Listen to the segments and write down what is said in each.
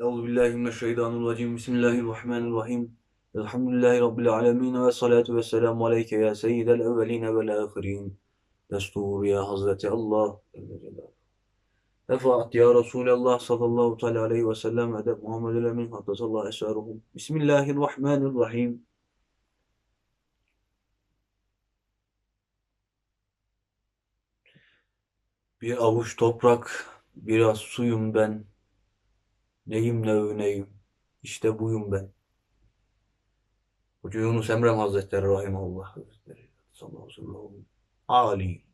Euzu billahi mineşşeytanirracim. Bismillahirrahmanirrahim. Elhamdülillahi rabbil alamin ve salatu vesselamu aleyke ya seyyidel evvelin ve'l ahirin. Destur ya Hazreti Allah. Efaat ya Resulallah sallallahu teala aleyhi ve sellem ve de Muhammedül Emin haddesallahu esharuhum. Bismillahirrahmanirrahim. Bir avuç toprak, biraz suyum ben. Neyim ne övüneyim. İşte buyum ben. Hoca Yunus Emre Hazretleri Rahimahullah Hazretleri. Sallallahu aleyhi ve. Ali.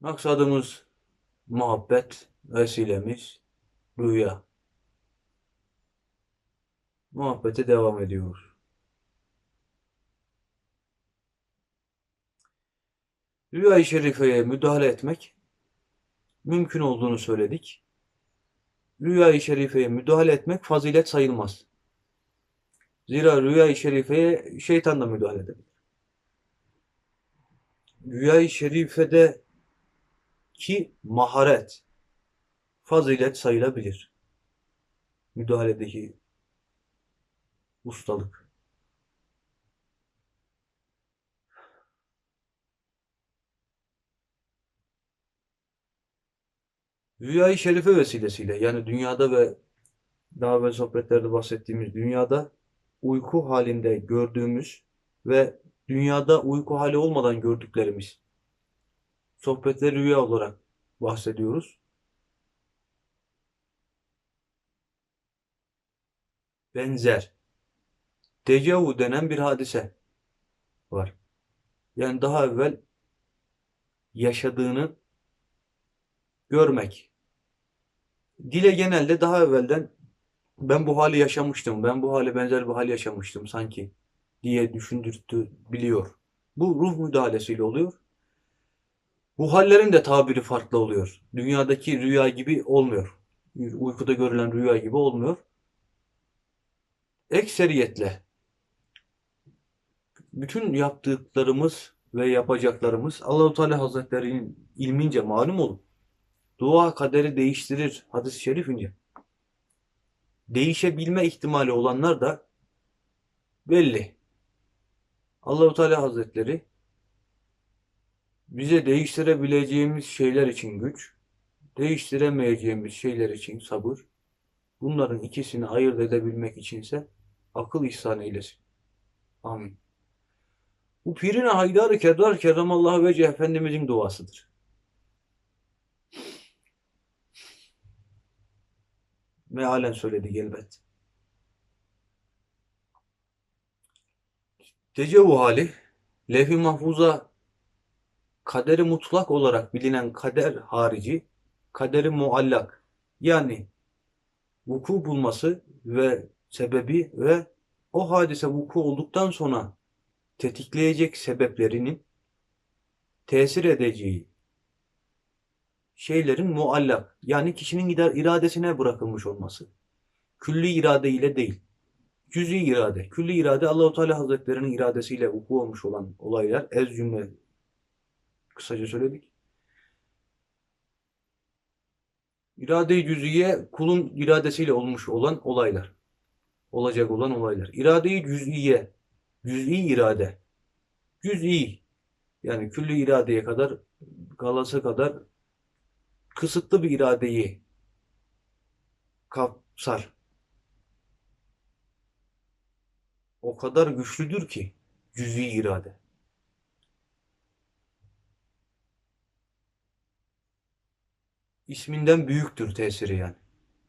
Maksadımız muhabbet, vesilemiz rüya. Muhabbete devam ediyoruz. Rüya-i Şerife'ye müdahale etmek mümkün olduğunu söyledik. Rüya-i Şerife'ye müdahale etmek fazilet sayılmaz. Zira Rüya-i Şerife'ye şeytan da müdahale edebilir. Rüya-i Şerife'de ki maharet, fazilet sayılabilir. Müdahaledeki ustalık. Rüya-i Şerife vesilesiyle yani dünyada ve daha evvel sohbetlerde bahsettiğimiz dünyada uyku halinde gördüğümüz ve dünyada uyku hali olmadan gördüklerimiz sohbetleri rüya olarak bahsediyoruz. Benzer. Dejavu denen bir hadise var. Yani daha evvel yaşadığını görmek. Dile genelde daha evvelden ben bu hali yaşamıştım, ben bu hale benzer bir hal yaşamıştım sanki diye düşündürtü biliyor. Bu ruh müdahalesiyle oluyor. Bu hallerin de tabiri farklı oluyor. Dünyadaki rüya gibi olmuyor. Uykuda görülen rüya gibi olmuyor. Ekseriyetle bütün yaptıklarımız ve yapacaklarımız Allahu Teala Hazretleri'nin ilmince malum olup dua kaderi değiştirir hadis-i şerifince. Değişebilme ihtimali olanlar da belli. Allahu Teala Hazretleri bize değiştirebileceğimiz şeyler için güç, değiştiremeyeceğimiz şeyler için sabır, bunların ikisini ayırt edebilmek içinse akıl ihsan eylesin. Amin. Bu Pirine Haydar-ı Keddar Kerramallahu Vece Efendimizin duasıdır. Mealen söyledik elbet. Tecevu hali, levh-i mahfuza kaderi mutlak olarak bilinen kader harici, kaderi muallak yani vuku bulması ve sebebi ve o hadise vuku olduktan sonra tetikleyecek sebeplerinin tesir edeceği şeylerin muallak yani kişinin iradesine bırakılmış olması. Külli irade ile değil. Cüz'i irade. Külli irade Allahu Teala Hazretlerinin iradesiyle vuku olmuş olan olaylar. Ez cümle kısaca söyledik. İrade-i cüz'iye kulun iradesiyle olmuş olan olaylar. Olacak olan olaylar. İrade-i cüz'iye, cüz'i irade. Cüz'i yani külli iradeye kadar kalası kadar kısıtlı bir iradeyi kapsar. O kadar güçlüdür ki cüz'i irade. isminden büyüktür tesiri yani.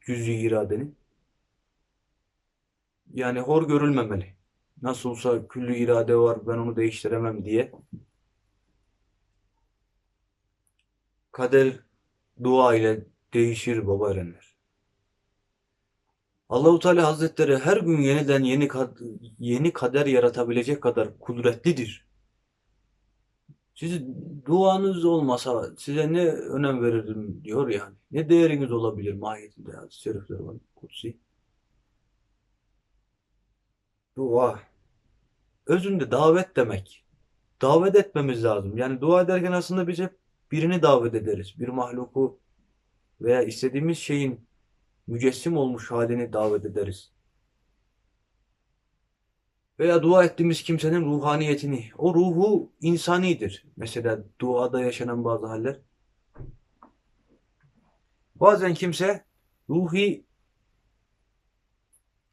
Cüz'i iradenin. Yani hor görülmemeli. Nasıl olsa küllü irade var ben onu değiştiremem diye. Kader dua ile değişir baba erenler. Allahu Teala Hazretleri her gün yeniden yeni yeni kader yaratabilecek kadar kudretlidir. Siz duanız olmasa size ne önem verirdim diyor yani. Ne değeriniz olabilir mahiyetinde hadis-i şerifler var. Kutsi. Dua. Özünde davet demek. Davet etmemiz lazım. Yani dua ederken aslında biz hep birini davet ederiz. Bir mahluku veya istediğimiz şeyin mücessim olmuş halini davet ederiz. Veya dua ettiğimiz kimsenin ruhaniyetini, o ruhu insanidir. Mesela duada yaşanan bazı haller. Bazen kimse ruhi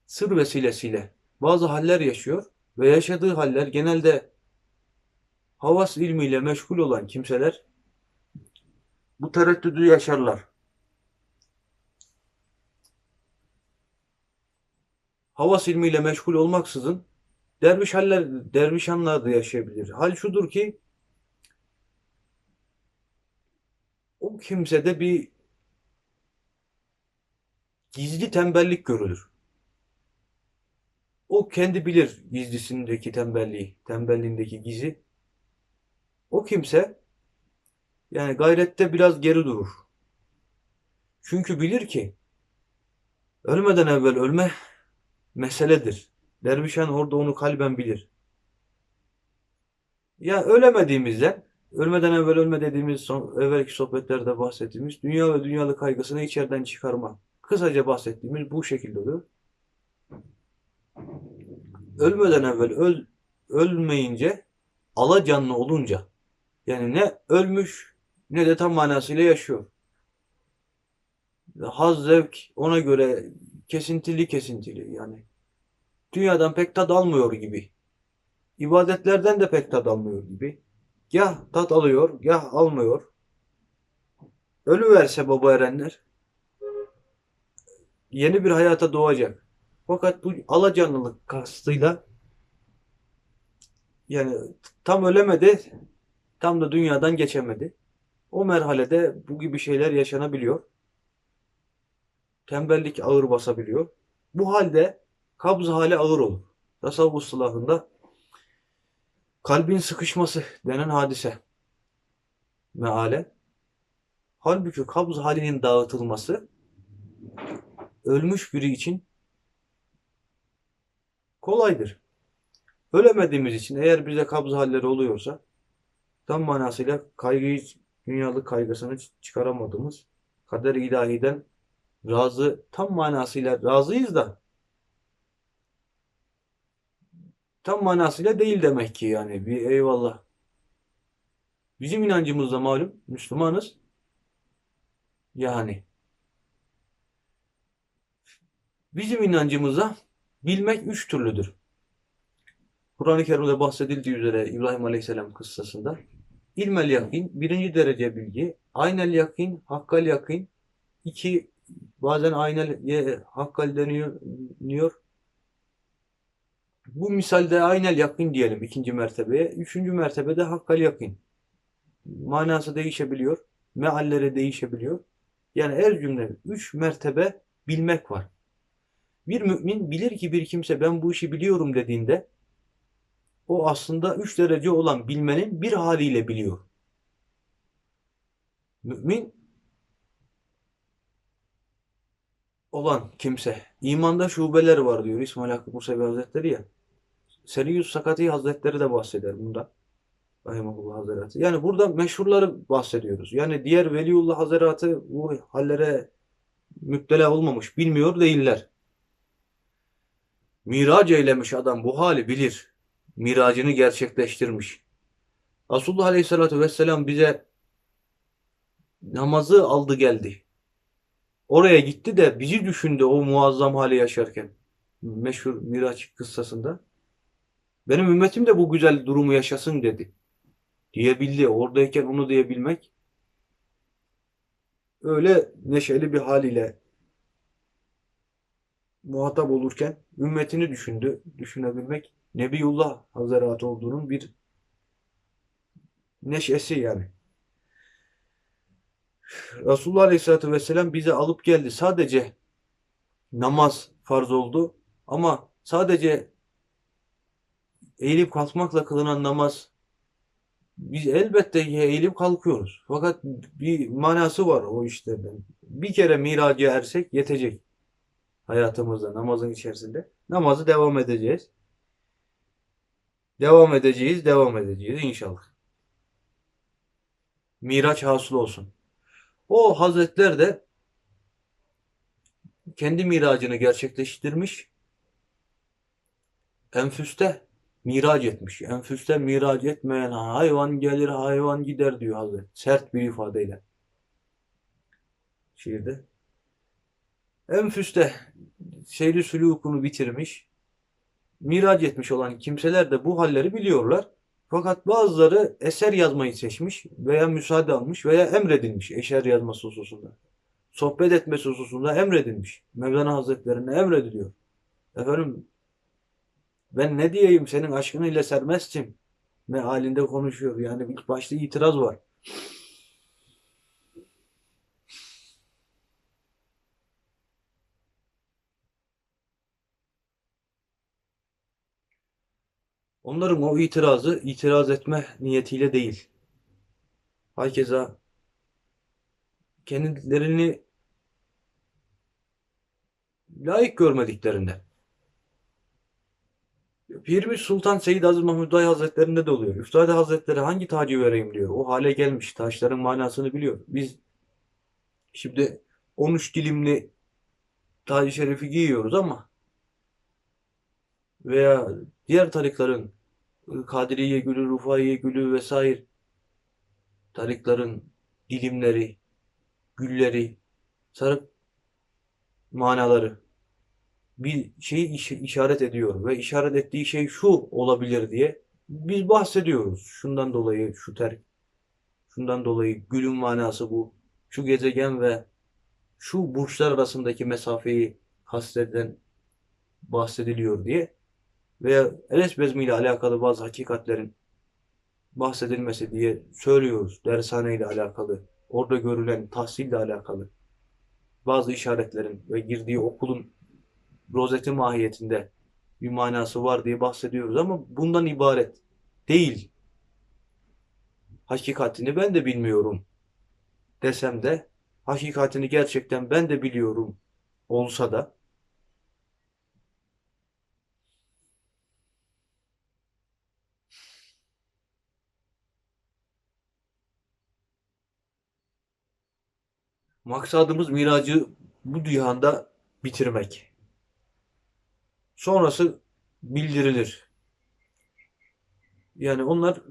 sır vesilesiyle bazı haller yaşıyor ve yaşadığı haller genelde havas ilmiyle meşgul olan kimseler bu tereddüdü yaşarlar. Havas ilmiyle meşgul olmaksızın derviş haller, derviş anlar da yaşayabilir. Hal şudur ki o kimsede bir gizli tembellik görülür. O kendi bilir gizlisindeki tembelliği, tembelliğindeki gizi. O kimse yani gayrette biraz geri durur. Çünkü bilir ki ölmeden evvel ölme meseledir. Dervişhan orada onu kalben bilir. Ya ölemediğimizden, ölmeden evvel ölme dediğimiz son, evvelki sohbetlerde bahsettiğimiz dünya ve dünyalı kaygısını içeriden çıkarma. Kısaca bahsettiğimiz bu şekilde oluyor. Ölmeden evvel öl, ölmeyince alacanlı olunca yani ne ölmüş ne de tam manasıyla yaşıyor. Haz zevk ona göre kesintili kesintili yani. Dünyadan pek tad almıyor gibi. İbadetlerden de pek tad almıyor gibi. Gah tat alıyor, gah almıyor. Ölüverse baba erenler yeni bir hayata doğacak. Fakat bu alacanlılık kastıyla yani tam ölemedi, tam da dünyadan geçemedi. O merhalede bu gibi şeyler yaşanabiliyor. Tembellik ağır basabiliyor. Bu halde kabz hali ağır olur. Tasavvuf silahında kalbin sıkışması denen hadise meale. Halbuki kabz halinin dağıtılması ölmüş biri için kolaydır. Ölemediğimiz için eğer bize kabz halleri oluyorsa tam manasıyla kaygıyı, dünyalık kaygısını çıkaramadığımız kader ilahiden razı, tam manasıyla razıyız da tam manasıyla değil demek ki yani bir eyvallah. Bizim inancımızda malum Müslümanız. Yani bizim inancımızda bilmek üç türlüdür. Kur'an-ı Kerim'de bahsedildiği üzere İbrahim Aleyhisselam kıssasında ilmel yakin birinci derece bilgi, aynel yakin, hakkal yakin, iki bazen aynel hakkal deniyor. Bu misalde aynel yakin diyelim ikinci mertebeye. Üçüncü mertebede hakkal yakin. Manası değişebiliyor. Mealleri değişebiliyor. Yani her cümle üç mertebe bilmek var. Bir mümin bilir ki bir kimse ben bu işi biliyorum dediğinde o aslında üç derece olan bilmenin bir haliyle biliyor. Mümin olan kimse. imanda şubeler var diyor İsmail Hakkı Musevi Hazretleri ya. Seriyyus Sakati Hazretleri de bahseder bunda. Rahimahullah Hazretleri. Yani burada meşhurları bahsediyoruz. Yani diğer Veliullah Hazretleri bu hallere müptela olmamış, bilmiyor değiller. Mirac eylemiş adam bu hali bilir. Miracını gerçekleştirmiş. Resulullah Aleyhisselatü Vesselam bize namazı aldı geldi. Oraya gitti de bizi düşündü o muazzam hali yaşarken. Meşhur Miraç kıssasında. Benim ümmetim de bu güzel durumu yaşasın dedi. Diyebildi. Oradayken onu diyebilmek öyle neşeli bir haliyle muhatap olurken ümmetini düşündü. Düşünebilmek Nebiyullah Hazretleri olduğunun bir neşesi yani. Resulullah Aleyhisselatü Vesselam bize alıp geldi. Sadece namaz farz oldu ama sadece eğilip kalkmakla kılınan namaz biz elbette eğilip kalkıyoruz. Fakat bir manası var o işlerden. Bir kere miracı ersek yetecek hayatımızda, namazın içerisinde. Namazı devam edeceğiz. Devam edeceğiz, devam edeceğiz inşallah. Miraç hasıl olsun. O hazretler de kendi miracını gerçekleştirmiş. Enfüste mirac etmiş. Enfüste mirac etmeyen hayvan gelir hayvan gider diyor Hazret. Sert bir ifadeyle. Şiirde. Enfüste seyri sülûkunu bitirmiş. Mirac etmiş olan kimseler de bu halleri biliyorlar. Fakat bazıları eser yazmayı seçmiş veya müsaade almış veya emredilmiş eser yazması hususunda. Sohbet etmesi hususunda emredilmiş. Mevlana Hazretlerine emrediliyor. Efendim ben ne diyeyim senin aşkını ile sermestim. Mealinde konuşuyor. Yani ilk başta itiraz var. Onların o itirazı itiraz etme niyetiyle değil. Hakeza kendilerini layık görmediklerinden. Pirimiz Sultan Seyyid Aziz Mahmud Dayı Hazretlerinde de oluyor. Üftade Hazretleri hangi tacı vereyim diyor. O hale gelmiş. Taşların manasını biliyor. Biz şimdi 13 dilimli tacı şerifi giyiyoruz ama veya diğer tarikların Kadiriye gülü, Rufaiye gülü vesaire tarikların dilimleri, gülleri, sarık manaları bir şeyi iş- işaret ediyor ve işaret ettiği şey şu olabilir diye biz bahsediyoruz. Şundan dolayı şu ter, şundan dolayı gülün manası bu. Şu gezegen ve şu burçlar arasındaki mesafeyi kasteden bahsediliyor diye veya Enes bezmi ile alakalı bazı hakikatlerin bahsedilmesi diye söylüyoruz. Dershane ile alakalı, orada görülen tahsille alakalı bazı işaretlerin ve girdiği okulun rozeti mahiyetinde bir manası var diye bahsediyoruz ama bundan ibaret değil. Hakikatini ben de bilmiyorum desem de hakikatini gerçekten ben de biliyorum olsa da maksadımız miracı bu dünyada bitirmek. Sonrası bildirilir. Yani onlar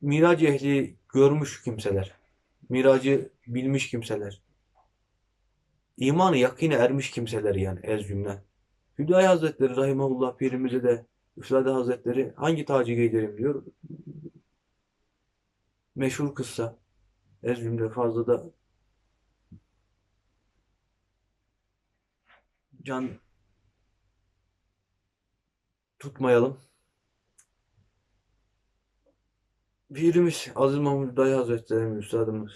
mirac ehli görmüş kimseler. Miracı bilmiş kimseler. İmanı yakine ermiş kimseler yani ez cümle. Hüdayi Hazretleri Rahimahullah pirimize de Üstad Hazretleri hangi tacı giydirim diyor. Meşhur kıssa. Ez cümle fazla da can tutmayalım. Pirimiz Aziz Mahmud Dayı Hazretleri Üstadımız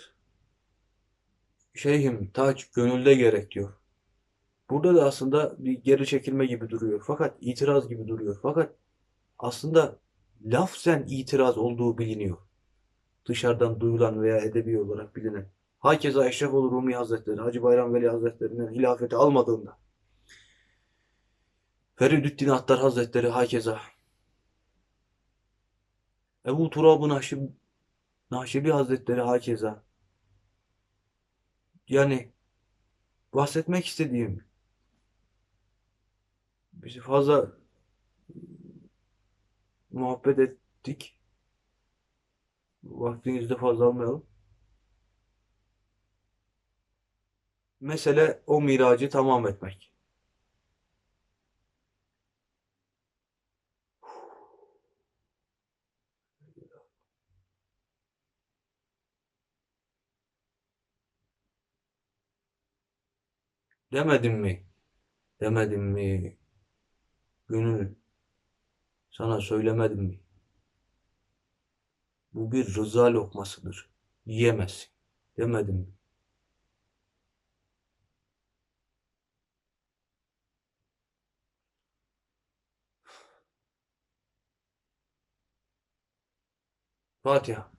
Şeyhim taç gönülde gerek diyor. Burada da aslında bir geri çekilme gibi duruyor. Fakat itiraz gibi duruyor. Fakat aslında lafzen itiraz olduğu biliniyor. Dışarıdan duyulan veya edebi olarak bilinen. Hakeza Eşrefoğlu Rumi Hazretleri, Hacı Bayram Veli Hazretleri'nin hilafeti almadığında Feridüddin Attar Hazretleri hakeza Ebu Turab-ı Naşib, Naşibi Hazretleri hakeza yani bahsetmek istediğim bizi fazla muhabbet ettik. Vaktinizi de fazla almayalım. Mesele o miracı tamam etmek. Demedim mi? Demedim mi? Gönül sana söylemedim mi? Bu bir rıza lokmasıdır. Yiyemezsin. Demedim mi? Fatiha.